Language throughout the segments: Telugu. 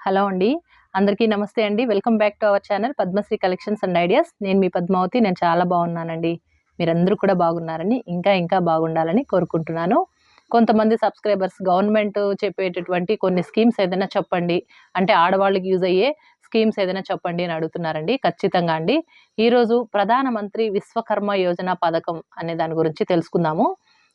హలో అండి. అందరికీ నమస్తే అండి. Welcome back to our channel Padmashri collections and ideas. నేను మీ పద్మావతి. నేను చాలా బాగున్నానండి. మీరందరూ కూడా బాగున్నారని ఇంకా ఇంకా బాగుండాలని కోరుకుంటున్నాను. కొంతమంది సబ్స్క్రైబర్స్ గవర్నమెంట్ చెప్పేటటువంటి కొన్ని స్కీమ్స్ ఏదైనా చెప్పండి. అంటే ఆడవాళ్ళకి యూజ్ అయ్యే స్కీమ్స్ ఏదైనా చెప్పండి అని అడుగుతున్నారండి. ఖచ్చితంగా అండి. ఈరోజు ప్రధానమంత్రి విశ్వకర్మ యోజన పథకం అనే దాని గురించి తెలుసుకుందాము.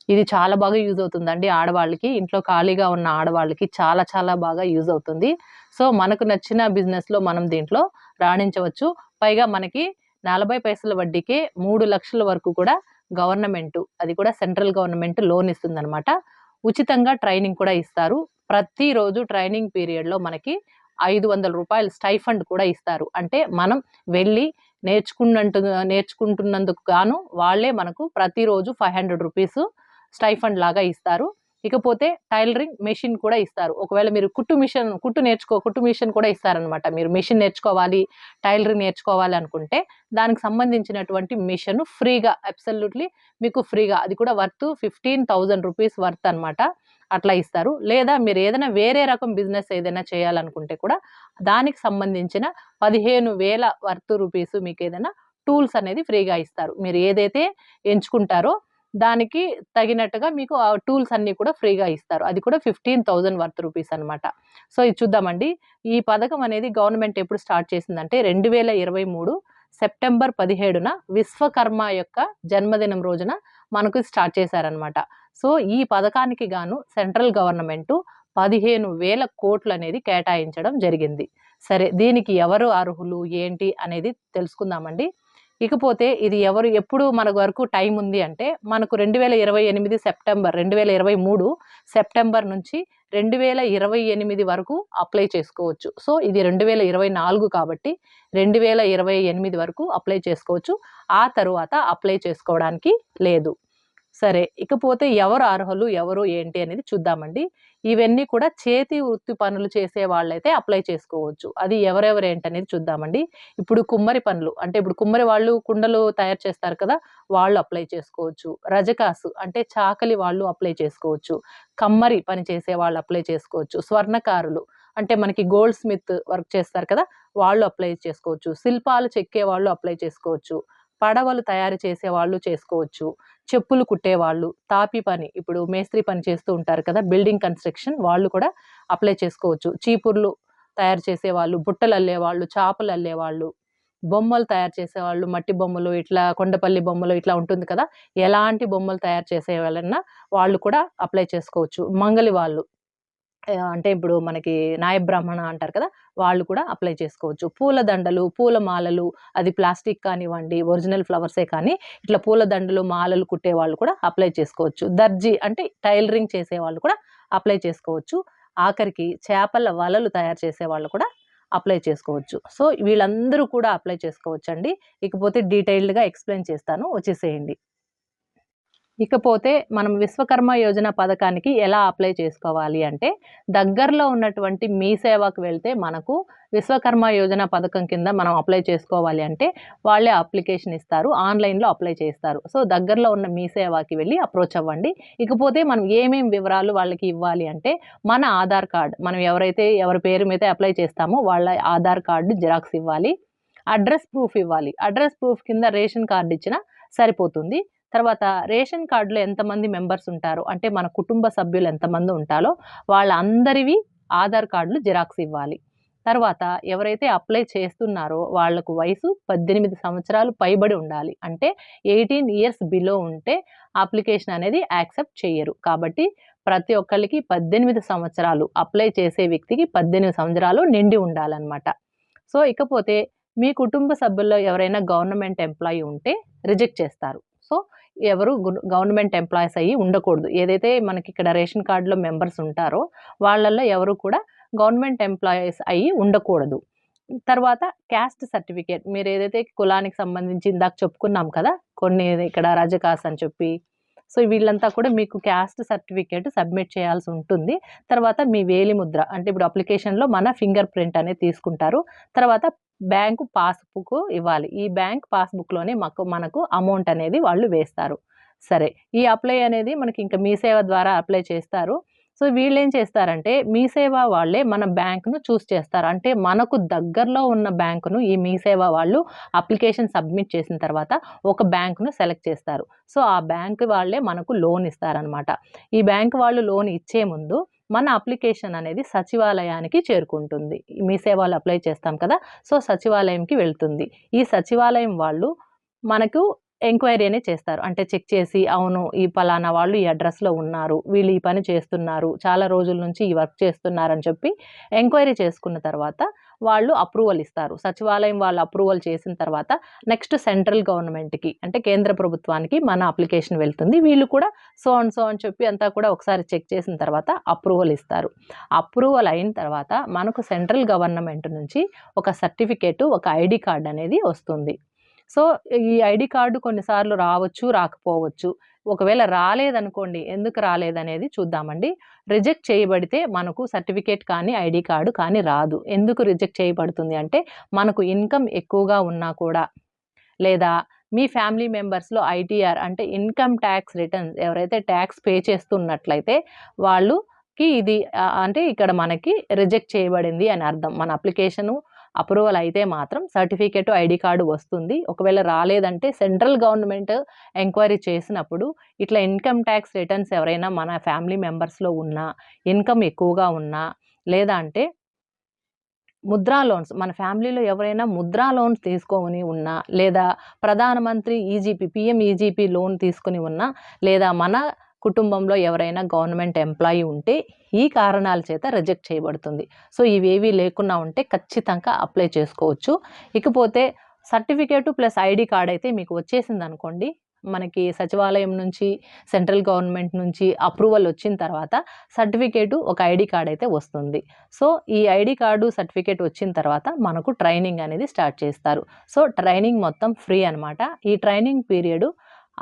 ఇది చాలా బాగా యూజ్ అవుతుందండి ఆడవాళ్ళకి. ఇంట్లో ఖాళీగా ఉన్న ఆడవాళ్ళకి చాలా చాలా బాగా యూజ్ అవుతుంది. సో మనకు నచ్చిన బిజినెస్లో మనం దీంట్లో రాణించవచ్చు. పైగా మనకి నలభై పైసల వడ్డీకే మూడు లక్షల వరకు కూడా గవర్నమెంట్ అది కూడా సెంట్రల్ గవర్నమెంట్ లోన్ ఇస్తుందనమాట ఉచితంగా ట్రైనింగ్ కూడా ఇస్తారు. ప్రతిరోజు ట్రైనింగ్ పీరియడ్లో మనకి ఐదు వందల రూపాయలు స్టైఫండ్ కూడా ఇస్తారు. అంటే మనం వెళ్ళి నేర్చుకున్నట్టు నేర్చుకుంటున్నందుకు గాను వాళ్ళే మనకు ప్రతిరోజు ఫైవ్ హండ్రెడ్ రూపీస్ స్టైఫండ్ లాగా ఇస్తారు. ఇకపోతే టైలరింగ్ మెషిన్ కూడా ఇస్తారు. ఒకవేళ మీరు కుట్టు మిషన్ కుట్టు నేర్చుకో కుట్టు మిషన్ కూడా ఇస్తారనమాట మీరు మెషిన్ నేర్చుకోవాలి టైలరింగ్ నేర్చుకోవాలి అనుకుంటే దానికి సంబంధించినటువంటి మిషన్ ఫ్రీగా అబ్సల్యూట్లీ మీకు ఫ్రీగా అది కూడా worth fifteen thousand rupees worth అనమాట అట్లా ఇస్తారు. లేదా మీరు ఏదైనా వేరే రకం బిజినెస్ ఏదైనా చేయాలనుకుంటే కూడా దానికి సంబంధించిన పదిహేను వేల వర్త్ రూపీస్ మీకు ఏదైనా టూల్స్ అనేది ఫ్రీగా ఇస్తారు. మీరు ఏదైతే ఎంచుకుంటారో దానికి తగినట్టుగా మీకు ఆ టూల్స్ అన్నీ కూడా ఫ్రీగా ఇస్తారు. అది కూడా ఫిఫ్టీన్ థౌజండ్ వర్త్ రూపీస్ అనమాట సో ఇది చూద్దామండి. ఈ పథకం అనేది గవర్నమెంట్ ఎప్పుడు స్టార్ట్ చేసిందంటే రెండు వేల ఇరవై మూడు సెప్టెంబర్ పదిహేడున విశ్వకర్మ యొక్క జన్మదినం రోజున మనకు స్టార్ట్ చేశారనమాట సో ఈ పథకానికి గాను సెంట్రల్ గవర్నమెంట్ పదిహేను వేల కోట్లు అనేది కేటాయించడం జరిగింది. సరే దీనికి ఎవరు అర్హులు ఏంటి అనేది తెలుసుకుందామండి. ఇకపోతే ఇది ఎవరు ఎప్పుడు మన వరకు టైం ఉంది అంటే మనకు రెండు వేల ఇరవై ఎనిమిది సెప్టెంబర్ రెండు వేల ఇరవై మూడు సెప్టెంబర్ నుంచి రెండు వేల ఇరవై ఎనిమిది వరకు అప్లై చేసుకోవచ్చు. సో ఇది రెండు వేల ఇరవై నాలుగు కాబట్టి రెండు వేల ఇరవై ఎనిమిది వరకు అప్లై చేసుకోవచ్చు. ఆ తరువాత అప్లై చేసుకోవడానికి లేదు. సరే ఇకపోతే ఎవరు అర్హులు ఎవరు ఏంటి అనేది చూద్దామండి. ఇవన్నీ కూడా చేతి వృత్తి పనులు చేసే వాళ్ళైతే అప్లై చేసుకోవచ్చు. అది ఎవరెవరు ఏంటి అనేది చూద్దామండి. ఇప్పుడు కుమ్మరి పనులు అంటే ఇప్పుడు కుమ్మరి వాళ్ళు కుండలు తయారు చేస్తారు కదా వాళ్ళు అప్లై చేసుకోవచ్చు. రజకాసు అంటే చాకలి వాళ్ళు అప్లై చేసుకోవచ్చు. కమ్మరి పని చేసే వాళ్ళు అప్లై చేసుకోవచ్చు. స్వర్ణకారులు అంటే మనకి గోల్డ్ స్మిత్ వర్క్ చేస్తారు కదా వాళ్ళు అప్లై చేసుకోవచ్చు. శిల్పాలు చెక్కే వాళ్ళు అప్లై చేసుకోవచ్చు. పడవలు తయారు చేసే వాళ్ళు చేసుకోవచ్చు. చెప్పులు కుట్టేవాళ్ళు తాపి పని ఇప్పుడు మేస్త్రి పని చేస్తూ ఉంటారు కదా బిల్డింగ్ కన్స్ట్రక్షన్ వాళ్ళు కూడా అప్లై చేసుకోవచ్చు. చీపుర్లు తయారు చేసేవాళ్ళు బుట్టలు అల్లేవాళ్ళు చేపలు అల్లేవాళ్ళు బొమ్మలు తయారు చేసేవాళ్ళు మట్టి బొమ్మలు ఇట్లా కొండపల్లి బొమ్మలు ఇట్లా ఉంటుంది కదా ఎలాంటి బొమ్మలు తయారు చేసే వాళ్ళన్నా వాళ్ళు కూడా అప్లై చేసుకోవచ్చు. మంగలి వాళ్ళు అంటే ఇప్పుడు మనకి నాయ బ్రాహ్మణ అంటారు కదా వాళ్ళు కూడా అప్లై చేసుకోవచ్చు. పూల దండలు పూల మాలలు అది ప్లాస్టిక్ కానివ్వండి ఒరిజినల్ ఫ్లవర్సే కానీ ఇట్లా పూల దండలు మాలలు కుట్టే వాళ్ళు కూడా అప్లై చేసుకోవచ్చు. దర్జీ అంటే టైలరింగ్ చేసే వాళ్ళు కూడా అప్లై చేసుకోవచ్చు. ఆఖరికి చేపల వలలు తయారు చేసే వాళ్ళు కూడా అప్లై చేసుకోవచ్చు. సో వీళ్ళందరూ కూడా అప్లై చేసుకోవచ్చు అండి ఇకపోతే డీటెయిల్డ్గా ఎక్స్ప్లెయిన్ చేస్తాను. వచ్చేసేయండి. ఇకపోతే మనం విశ్వకర్మ యోజన పథకానికి ఎలా అప్లై చేసుకోవాలి అంటే దగ్గరలో ఉన్నటువంటి మీ సేవకు వెళ్తే మనకు విశ్వకర్మ యోజన పథకం కింద మనం అప్లై చేసుకోవాలి అంటే వాళ్ళే అప్లికేషన్ ఇస్తారు ఆన్లైన్లో అప్లై చేస్తారు. సో దగ్గరలో ఉన్న మీ సేవకి వెళ్ళి అప్రోచ్ అవ్వండి. ఇకపోతే మనం ఏమేమి వివరాలు వాళ్ళకి ఇవ్వాలి అంటే మన ఆధార్ కార్డ్ మనం ఎవరైతే ఎవరి పేరు మీద అప్లై చేస్తామో వాళ్ళ ఆధార్ కార్డు జిరాక్స్ ఇవ్వాలి. అడ్రస్ ప్రూఫ్ ఇవ్వాలి. అడ్రస్ ప్రూఫ్ కింద రేషన్ కార్డు ఇచ్చినా సరిపోతుంది. తర్వాత రేషన్ కార్డులో ఎంతమంది మెంబర్స్ ఉంటారో? అంటే మన కుటుంబ సభ్యులు ఎంతమంది ఉంటారో వాళ్ళందరివి ఆధార్ కార్డులు జిరాక్స్ ఇవ్వాలి. తర్వాత ఎవరైతే అప్లై చేస్తున్నారో వాళ్ళకు వయసు పద్దెనిమిది సంవత్సరాలు పైబడి ఉండాలి. అంటే ఎయిటీన్ ఇయర్స్ బిలో ఉంటే అప్లికేషన్ అనేది యాక్సెప్ట్ చేయరు కాబట్టి ప్రతి ఒక్కరికి పద్దెనిమిది సంవత్సరాలు అప్లై చేసే వ్యక్తికి పద్దెనిమిది సంవత్సరాలు నిండి ఉండాలన్నమాట. సో ఇకపోతే మీ కుటుంబ సభ్యుల్లో ఎవరైనా గవర్నమెంట్ ఎంప్లాయీ ఉంటే రిజెక్ట్ చేస్తారు. సో ఎవరు గవర్నమెంట్ ఎంప్లాయీస్ అయ్యి ఉండకూడదు. ఏదైతే మనకి ఇక్కడ రేషన్ కార్డులో మెంబర్స్ ఉంటారో వాళ్ళల్లో ఎవరు కూడా గవర్నమెంట్ ఎంప్లాయీస్ అయ్యి ఉండకూడదు. తర్వాత క్యాస్ట్ సర్టిఫికేట్. మీరు ఏదైతే కులానికి సంబంధించి ఇందాక చెప్పుకున్నాం కదా కొన్ని ఇక్కడ రజకాస్ అని చెప్పి సో వీళ్ళంతా కూడా మీకు క్యాస్ట్ సర్టిఫికేట్ సబ్మిట్ చేయాల్సి ఉంటుంది. తర్వాత మీ వేలి ముద్ర అంటే ఇప్పుడు అప్లికేషన్లో మన ఫింగర్ ప్రింట్ అనేది తీసుకుంటారు. తర్వాత బ్యాంకు పాస్బుక్ ఇవ్వాలి. ఈ బ్యాంక్ పాస్బుక్లోనే మాకు మనకు అమౌంట్ అనేది వాళ్ళు వేస్తారు. సరే ఈ అప్లై అనేది మనకి ఇంకా మీ సేవ ద్వారా అప్లై చేస్తారు. సో వీళ్ళు ఏం చేస్తారంటే మీ సేవ వాళ్ళే మన బ్యాంకును చూస్ చేస్తారు. అంటే మనకు దగ్గరలో ఉన్న బ్యాంకును ఈ మీ సేవ వాళ్ళు అప్లికేషన్ సబ్మిట్ చేసిన తర్వాత ఒక బ్యాంకును సెలెక్ట్ చేస్తారు. సో ఆ బ్యాంక్ వాళ్ళే మనకు లోన్ ఇస్తారనమాట ఈ బ్యాంక్ వాళ్ళు లోన్ ఇచ్చే ముందు మన అప్లికేషన్ అనేది సచివాలయానికి చేరుకుంటుంది. మీ సేవలు అప్లై చేస్తాం కదా సో సచివాలయంకి వెళ్తుంది. ఈ సచివాలయం వాళ్ళు మనకు ఎంక్వైరీ అనే చేస్తారు. అంటే చెక్ చేసి అవును ఈ పలానా వాళ్ళు ఈ అడ్రస్లో ఉన్నారు వీళ్ళు ఈ పని చేస్తున్నారు చాలా రోజుల నుంచి ఈ వర్క్ చేస్తున్నారని చెప్పి ఎంక్వైరీ చేసుకున్న తర్వాత వాళ్ళు అప్రూవల్ ఇస్తారు. సచివాలయం వాళ్ళు అప్రూవల్ చేసిన తర్వాత నెక్స్ట్ సెంట్రల్ గవర్నమెంట్కి అంటే కేంద్ర ప్రభుత్వానికి మన అప్లికేషన్ వెళ్తుంది. వీళ్ళు కూడా సో అండ్ సో అని చెప్పి అంతా కూడా ఒకసారి చెక్ చేసిన తర్వాత అప్రూవల్ ఇస్తారు. అప్రూవల్ అయిన తర్వాత మనకు సెంట్రల్ గవర్నమెంట్ నుంచి ఒక సర్టిఫికేటు ఒక ఐడి కార్డ్ అనేది వస్తుంది. సో ఈ ఐడి కార్డు కొన్నిసార్లు రావచ్చు రాకపోవచ్చు. ఒకవేళ రాలేదనుకోండి ఎందుకు రాలేదనేది చూద్దామండి. రిజెక్ట్ చేయబడితే మనకు సర్టిఫికేట్ కానీ ఐడి కార్డు కానీ రాదు. ఎందుకు రిజెక్ట్ చేయబడుతుంది అంటే మనకు ఇన్కమ్ ఎక్కువగా ఉన్నా కూడా లేదా మీ ఫ్యామిలీ మెంబర్స్లో ఐటీఆర్ అంటే ఇన్కమ్ ట్యాక్స్ రిటర్న్స్ ఎవరైతే ట్యాక్స్ పే చేస్తున్నట్లయితే వాళ్ళుకి ఇది అంటే ఇక్కడ మనకి రిజెక్ట్ చేయబడింది అని అర్థం. మన అప్లికేషను అప్రూవల్ అయితే మాత్రం సర్టిఫికేట్ ఐడి కార్డు వస్తుంది. ఒకవేళ రాలేదంటే సెంట్రల్ గవర్నమెంట్ ఎంక్వైరీ చేసినప్పుడు ఇట్లా ఇన్కమ్ ట్యాక్స్ రిటర్న్స్ ఎవరైనా మన ఫ్యామిలీ మెంబర్స్లో ఉన్నా ఇన్కమ్ ఎక్కువగా ఉన్నా లేదా అంటే ముద్రా లోన్స్ మన ఫ్యామిలీలో ఎవరైనా ముద్రా లోన్స్ తీసుకొని ఉన్నా లేదా ప్రధానమంత్రి ఈజీపీ పిఎం ఈజీపీ లోన్ తీసుకుని ఉన్నా లేదా మన కుటుంబంలో ఎవరైనా గవర్నమెంట్ ఎంప్లాయీ ఉంటే ఈ కారణాల చేత రిజెక్ట్ చేయబడుతుంది. సో ఇవేవి లేకుండా ఉంటే ఖచ్చితంగా అప్లై చేసుకోవచ్చు. ఇకపోతే సర్టిఫికేటు ప్లస్ ఐడి కార్డ్ అయితే మీకు వచ్చేసింది అనుకోండి మనకి సచివాలయం నుంచి సెంట్రల్ గవర్నమెంట్ నుంచి అప్రూవల్ వచ్చిన తర్వాత సర్టిఫికేటు ఒక ఐడి కార్డ్ అయితే వస్తుంది. సో ఈ ఐడి కార్డు సర్టిఫికేట్ వచ్చిన తర్వాత మనకు ట్రైనింగ్ అనేది స్టార్ట్ చేస్తారు. సో ట్రైనింగ్ మొత్తం ఫ్రీ అనమాట ఈ ట్రైనింగ్ పీరియడ్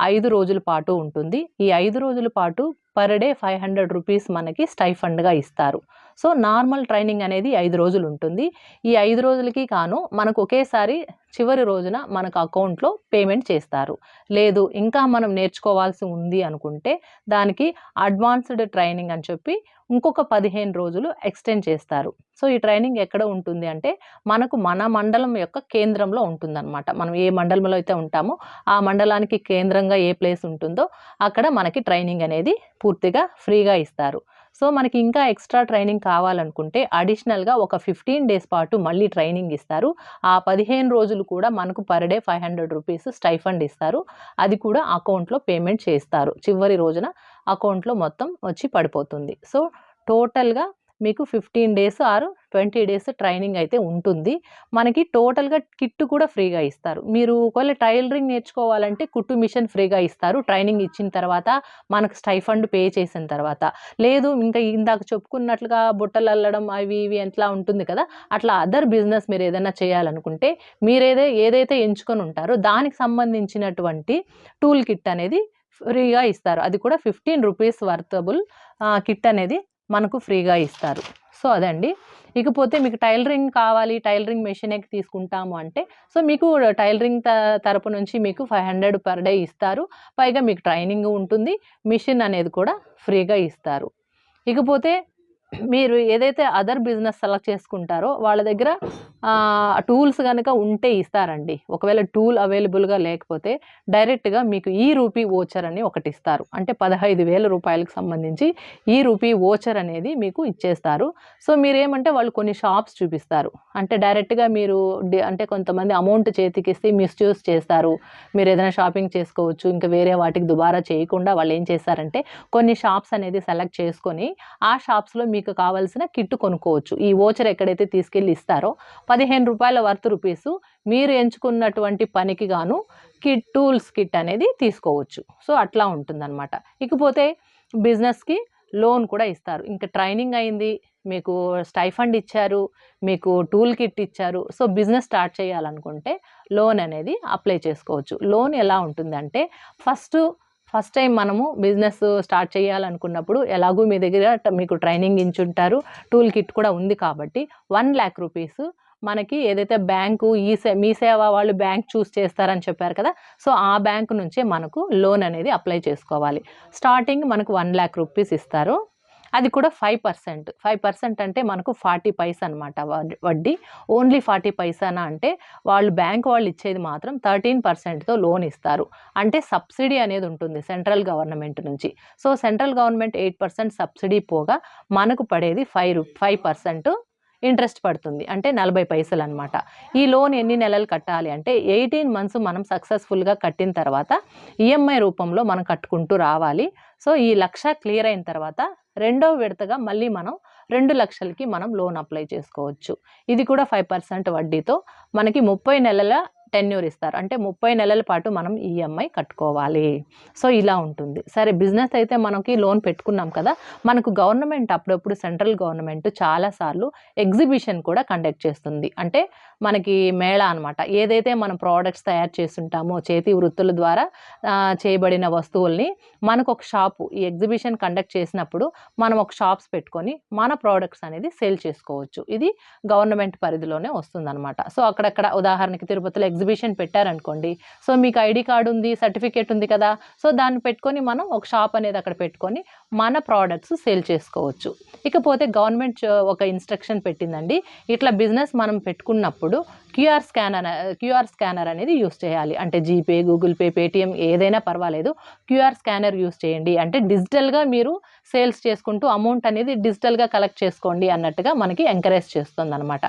ఐదు రోజుల పాటు ఉంటుంది. ఈ ఐదు రోజుల పాటు per day five hundred rupees మనకి స్టైఫండ్గా ఇస్తారు. సో నార్మల్ ట్రైనింగ్ అనేది ఐదు రోజులు ఉంటుంది. ఈ ఐదు రోజులకి కాను మనకు ఒకేసారి చివరి రోజున మనకు అకౌంట్లో పేమెంట్ చేస్తారు. లేదు ఇంకా మనం నేర్చుకోవాల్సి ఉంది అనుకుంటే దానికి అడ్వాన్స్డ్ ట్రైనింగ్ అని చెప్పి ఇంకొక పదిహేను రోజులు ఎక్స్టెండ్ చేస్తారు. సో ఈ ట్రైనింగ్ ఎక్కడ ఉంటుంది అంటే మనకు మన మండలం యొక్క కేంద్రంలో ఉంటుందన్నమాట. మనం ఏ మండలంలో అయితే ఉంటామో ఆ మండలానికి కేంద్రంగా ఏ ప్లేస్ ఉంటుందో అక్కడ మనకి ట్రైనింగ్ అనేది పూర్తిగా ఫ్రీగా ఇస్తారు. సో మనకి ఇంకా ఎక్స్ట్రా ట్రైనింగ్ కావాలనుకుంటే అడిషనల్గా ఒక ఫిఫ్టీన్ డేస్ పాటు మళ్ళీ ట్రైనింగ్ ఇస్తారు. ఆ పదిహేను రోజులు కూడా మనకు per day five hundred rupees stipend ఇస్తారు. అది కూడా అకౌంట్లో పేమెంట్ చేస్తారు. చివరి రోజున అకౌంట్లో మొత్తం వచ్చి పడిపోతుంది. సో టోటల్గా మీకు ఫిఫ్టీన్ డేస్ ఆరు ట్వంటీ డేస్ ట్రైనింగ్ అయితే ఉంటుంది. మనకి టోటల్గా కిట్ కూడా ఫ్రీగా ఇస్తారు. మీరు ఒకవేళ టైలరింగ్ నేర్చుకోవాలంటే కుట్టు మిషన్ ఫ్రీగా ఇస్తారు. ట్రైనింగ్ ఇచ్చిన తర్వాత మనకు స్టైఫండ్ పే చేసిన తర్వాత. లేదు ఇంకా ఇందాక చెప్పుకున్నట్లుగా బుట్టలు అల్లడం అవి ఇవి ఎట్లా ఉంటుంది కదా. అట్లా అదర్ బిజినెస్ మీరు ఏదైనా చేయాలనుకుంటే మీరు ఏదైతే ఎంచుకొని ఉంటారో దానికి సంబంధించినటువంటి టూల్ కిట్ అనేది ఫ్రీగా ఇస్తారు. అది కూడా ఫిఫ్టీన్ రూపీస్ వర్తబుల్ కిట్ అనేది మనకు ఫ్రీగా ఇస్తారు. సో అదండి. ఇకపోతే మీకు టైలరింగ్ కావాలి టైలరింగ్ మెషినే తీసుకుంటాము అంటే సో మీకు టైలరింగ్ త తరపు నుంచి మీకు ఫైవ్ హండ్రెడ్ పర్ డే ఇస్తారు. పైగా మీకు ట్రైనింగ్ ఉంటుంది మిషన్ అనేది కూడా ఫ్రీగా ఇస్తారు. ఇకపోతే మీరు ఏదైతే అదర్ బిజినెస్ సెలెక్ట్ చేసుకుంటారో వాళ్ళ దగ్గర టూల్స్ కనుక ఉంటే ఇస్తారండి. ఒకవేళ టూల్ అవైలబుల్గా లేకపోతే డైరెక్ట్గా మీకు ఈ రూపీ ఓచర్ అని ఒకటి ఇస్తారు. అంటే పదహైదు వేల రూపాయలకు సంబంధించి ఈ రూపీ ఓచర్ అనేది మీకు ఇచ్చేస్తారు. సో మీరేమంటే వాళ్ళు కొన్ని షాప్స్ చూపిస్తారు. అంటే డైరెక్ట్గా మీరు అంటే కొంతమంది అమౌంట్ చేతికి ఇస్తే మిస్యూజ్ చేస్తారు. మీరు ఏదైనా షాపింగ్ చేసుకోవచ్చు ఇంకా వేరే వాటికి దుబారా చేయకుండా వాళ్ళు ఏం చేస్తారంటే కొన్ని షాప్స్ అనేది సెలెక్ట్ చేసుకొని ఆ షాప్స్లో మీకు కావాల్సిన కిట్ కొనుక్కోవచ్చు. ఈ ఓచర్ ఎక్కడైతే తీసుకెళ్ళి ఇస్తారో పదిహేను రూపాయల వర్త్ రూపీసు మీరు ఎంచుకున్నటువంటి పనికి గాను కిట్ టూల్స్ కిట్ అనేది తీసుకోవచ్చు. సో అట్లా ఉంటుందన్నమాట. ఇకపోతే బిజినెస్కి లోన్ కూడా ఇస్తారు. ఇంకా ట్రైనింగ్ అయింది మీకు స్టైఫండ్ ఇచ్చారు మీకు టూల్ కిట్ ఇచ్చారు. సో బిజినెస్ స్టార్ట్ చేయాలనుకుంటే లోన్ అనేది అప్లై చేసుకోవచ్చు. లోన్ ఎలా ఉంటుందంటే ఫస్ట్ ఫస్ట్ టైం మనము బిజినెస్ స్టార్ట్ చేయాలనుకున్నప్పుడు ఎలాగూ మీ దగ్గర మీకు ట్రైనింగ్ ఇచ్చుంటారు. టూల్ కిట్ కూడా ఉంది కాబట్టి వన్ ల్యాక్ రూపీస్ మనకి ఏదైతే బ్యాంకు ఈ సే మీ సేవ వాళ్ళు బ్యాంక్ చూస్ చేస్తారని చెప్పారు కదా సో ఆ బ్యాంక్ నుంచే మనకు లోన్ అనేది అప్లై చేసుకోవాలి. స్టార్టింగ్ మనకు వన్ ల్యాక్ రూపీస్ ఇస్తారు. అది కూడా ఫైవ్ పర్సెంట్ ఫైవ్ పర్సెంట్ అంటే మనకు ఫార్టీ పైసా అనమాట వడ్డీ. ఓన్లీ ఫార్టీ పైసానా అంటే వాళ్ళు బ్యాంక్ వాళ్ళు ఇచ్చేది మాత్రం థర్టీన్ పర్సెంట్తో లోన్ ఇస్తారు. అంటే సబ్సిడీ అనేది ఉంటుంది సెంట్రల్ గవర్నమెంట్ నుంచి. So central government eight percent subsidy పోగా మనకు పడేది ఫైవ్ రూ ఫైవ్ పర్సెంట్ ఇంట్రెస్ట్ పడుతుంది. అంటే నలభై పైసలు అనమాట ఈ లోన్ ఎన్ని నెలలు కట్టాలి అంటే ఎయిటీన్ మంత్స్ మనం సక్సెస్ఫుల్గా కట్టిన తర్వాత ఈఎంఐ రూపంలో మనం కట్టుకుంటూ రావాలి. సో ఈ లక్ష క్లియర్ అయిన తర్వాత రెండవ విడతగా మళ్ళీ మనం రెండు లక్షలకి మనం లోన్ అప్లై చేసుకోవచ్చు. ఇది కూడా ఫైవ్ పర్సెంట్ వడ్డీతో మనకి ముప్పై నెలల టెన్యూర్ ఇస్తారు. అంటే ముప్పై నెలల పాటు మనం ఈఎంఐ కట్టుకోవాలి. సో ఇలా ఉంటుంది. సరే బిజినెస్ అయితే మనకి లోన్ పెట్టుకున్నాం కదా మనకు గవర్నమెంట్ అప్పుడప్పుడు సెంట్రల్ గవర్నమెంట్ చాలాసార్లు ఎగ్జిబిషన్ కూడా కండక్ట్ చేస్తుంది. అంటే మనకి మేళ అనమాట ఏదైతే మనం ప్రోడక్ట్స్ తయారు చేస్తుంటామో చేతి వృత్తుల ద్వారా చేయబడిన వస్తువుల్ని మనకు ఒక షాపు ఈ ఎగ్జిబిషన్ కండక్ట్ చేసినప్పుడు మనం ఒక షాప్స్ పెట్టుకొని మన ప్రోడక్ట్స్ అనేది సేల్ చేసుకోవచ్చు. ఇది గవర్నమెంట్ పరిధిలోనే వస్తుందన్నమాట. సో అక్కడక్కడ ఉదాహరణకి తిరుపతిలో ఎగ్జిబిషన్ పెట్టారనుకోండి సో మీకు ఐడి కార్డు ఉంది సర్టిఫికేట్ ఉంది కదా సో దాన్ని పెట్టుకొని మనం ఒక షాప్ అనేది అక్కడ పెట్టుకొని మన ప్రోడక్ట్స్ సేల్ చేసుకోవచ్చు. ఇకపోతే గవర్నమెంట్ ఒక ఇన్స్ట్రక్షన్ పెట్టిందండి ఇట్లా బిజినెస్ మనం పెట్టుకున్నప్పుడు క్యూఆర్ స్కానర్ క్యూఆర్ స్కానర్ అనేది యూస్ చేయాలి. అంటే జీపే గూగుల్ పే పేటిఎం ఏదైనా పర్వాలేదు. క్యూఆర్ స్కానర్ యూస్ చేయండి. అంటే డిజిటల్గా మీరు సేల్స్ చేసుకుంటూ అమౌంట్ అనేది డిజిటల్గా కలెక్ట్ చేసుకోండి అన్నట్టుగా మనకి ఎంకరేజ్ చేస్తుంది అనమాట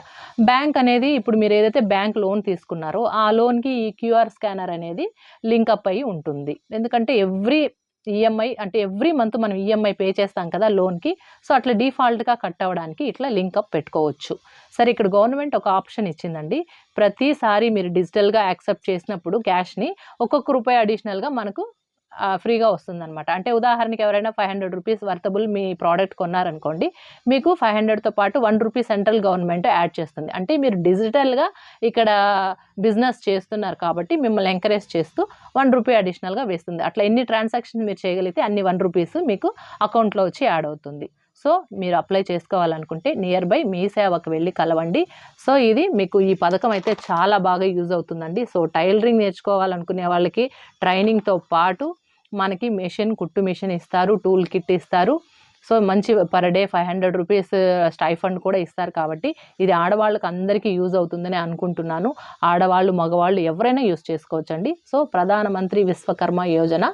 బ్యాంక్ అనేది ఇప్పుడు మీరు ఏదైతే బ్యాంక్ లోన్ తీసుకున్నారో ఆ లోన్కి ఈ క్యూఆర్ స్కానర్ అనేది లింక్ అప్ అయి ఉంటుంది. ఎందుకంటే ఎవ్రీ ఈఎంఐ అంటే ఎవ్రీ మంత్ మనం ఈఎంఐ పే చేస్తాం కదా లోన్కి సో అట్లా డిఫాల్ట్గా కట్ అవ్వడానికి ఇట్లా లింక్అప్ పెట్టుకోవచ్చు. సరే ఇక్కడ గవర్నమెంట్ ఒక ఆప్షన్ ఇచ్చిందండి. ప్రతిసారి మీరు డిజిటల్గా యాక్సెప్ట్ చేసినప్పుడు క్యాష్ని ఒక్కొక్క రూపాయి అడిషనల్గా మనకు ఫ్రీగా వస్తుందన్నమాట. అంటే ఉదాహరణకి ఎవరైనా ఫైవ్ హండ్రెడ్ రూపీస్ వర్తబుల్ మీ ప్రోడక్ట్ కొన్నారనుకోండి మీకు ఫైవ్ హండ్రెడ్తో పాటు one rupee central government add చేస్తుంది. అంటే మీరు డిజిటల్గా ఇక్కడ బిజినెస్ చేస్తున్నారు కాబట్టి మిమ్మల్ని ఎంకరేజ్ చేస్తూ వన్ రూపీ అడిషనల్గా వేస్తుంది. అట్లా ఎన్ని ట్రాన్సాక్షన్ మీరు చేయగలిగితే అన్ని వన్ రూపీస్ మీకు అకౌంట్లో వచ్చి యాడ్ అవుతుంది. సో మీరు అప్లై చేసుకోవాలనుకుంటే నియర్ బై మీ సేవకు వెళ్ళి కలవండి. సో ఇది మీకు ఈ పథకం అయితే చాలా బాగా యూజ్ అవుతుందండి. సో టైలరింగ్ నేర్చుకోవాలనుకునే వాళ్ళకి ట్రైనింగ్తో పాటు మనకి మెషిన్ కుట్టు మెషిన్ ఇస్తారు టూల్ కిట్ ఇస్తారు. సో మంచి per day five hundred rupees stipend కూడా ఇస్తారు కాబట్టి ఇది ఆడవాళ్ళకి అందరికీ యూజ్ అవుతుందని అనుకుంటున్నాను. ఆడవాళ్ళు మగవాళ్ళు ఎవరైనా యూజ్ చేసుకోవచ్చండి. సో ప్రధానమంత్రి విశ్వకర్మ యోజన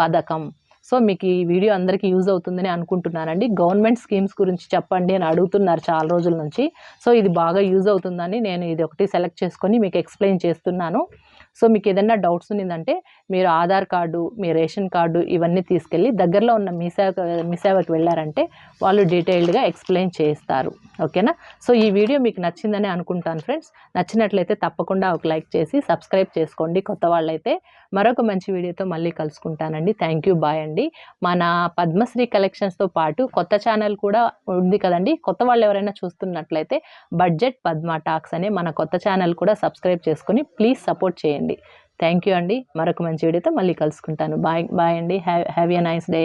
పథకం. సో మీకు ఈ వీడియో అందరికీ యూజ్ అవుతుందని అనుకుంటున్నానండి. గవర్నమెంట్ స్కీమ్స్ గురించి చెప్పండి అని అడుగుతున్నారు చాలా రోజుల నుంచి. సో ఇది బాగా యూజ్ అవుతుందని నేను ఇది ఒకటి సెలెక్ట్ చేసుకొని మీకు ఎక్స్ప్లెయిన్ చేస్తున్నాను. సో మీకు ఏదైనా డౌట్స్ ఉన్నదంటే మీరు ఆధార్ కార్డు మీ రేషన్ కార్డు ఇవన్నీ తీసుకెళ్ళి దగ్గరలో ఉన్న మీ సేవ మీ సేవకి వెళ్ళారంటే వాళ్ళు డీటెయిల్డ్గా ఎక్స్ప్లెయిన్ చేస్తారు. ఓకేనా? సో ఈ వీడియో మీకు నచ్చిందని అనుకుంటాను ఫ్రెండ్స్. నచ్చినట్లయితే తప్పకుండా ఒక లైక్ చేసి సబ్స్క్రైబ్ చేసుకోండి. కొత్త వాళ్ళైతే మరొక మంచి వీడియోతో మళ్ళీ కలుసుకుంటానండి. Thank you. బాయ్ అండి. మన పద్మశ్రీ కలెక్షన్స్తో పాటు కొత్త ఛానల్ కూడా ఉంది కదండి. కొత్త వాళ్ళు ఎవరైనా చూస్తున్నట్లయితే బడ్జెట్ పద్మ టాక్స్ అనే మన కొత్త ఛానల్ కూడా సబ్స్క్రైబ్ చేసుకొని ప్లీజ్ సపోర్ట్ చేయండి. చేయండి. థ్యాంక్ యూ అండి. మరొక మంచి వీడియోతో మళ్ళీ కలుసుకుంటాను. బాయ్ బాయ్ అండి. Have have a nice day